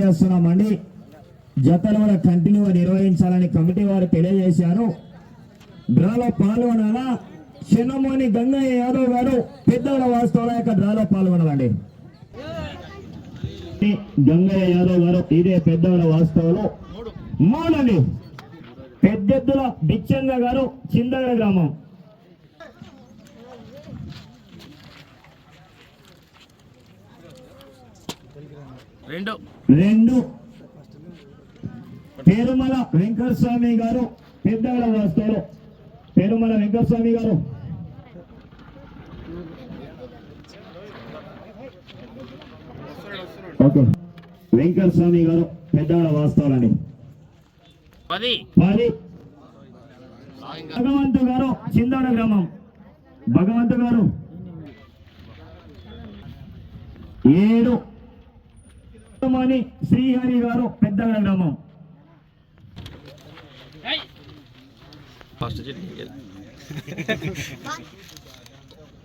చేస్తున్నామండి. జతలు కూడా కంటిన్యూగా నిర్వహించాలని కమిటీ వారు తెలియజేశారు. డ్రాలో పాల్గొనాలా చిన్నమోని గంగయ్య యాదవ్ గారు పెద్దల వాస్తవాల యొక్క డ్రాలో పాల్గొనాలండి గంగయ్య యాదవ్ గారు ఇదే పెద్దల వాస్తవంలో. మూడండి పెద్దెద్దుల బిచ్చంగ గారు చిందగడ గ్రామం. రెండు. రెండు. పేరుమల వెంకటస్వామి గారు పెద్దగడ వాస్తవులు. పేరుమల వెంకటస్వామి గారు. ఓకే. వెంకటస్వామి గారు పెద్దగడ వాస్తవులండి. పది. పది. భగవంతు గారు చిందోడ గ్రామం. భగవంతు గారు. ఏడు. మణి శ్రీహరి గారు పెద్దగడ గ్రామం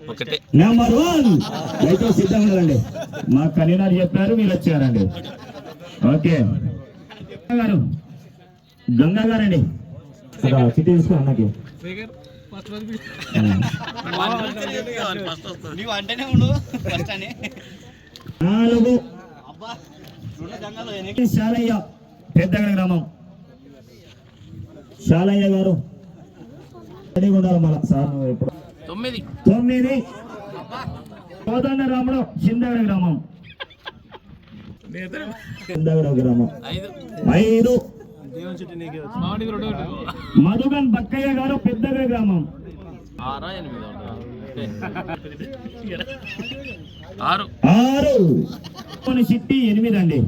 ఒకటే. నెంబర్ వన్ అయితే సిద్ధంగా మా కన్వీనర్ చెప్పారు మీరు వచ్చారండి. ఓకే. గారు గంగా గారండి. చిట్టి తీసుకో అన్నకి. అని. నాలుగు. శాలయ్య పెద్దగడ గ్రామం. శాలయ్య గారు. రెడీగా ఉండాలి మళ్ళా. సార్ నువ్వు ఎప్పుడు? తొమ్మిది. తొమ్మిది. కోదండ రాముడు చిందగడ గ్రామం. చిందగడ గ్రామం. ఐదు. మధుగన్ బక్కయ్య గారు పెద్దగడ గ్రామం. ఆరా. ఆరు. చిట్టి ఎనిమిది అండి.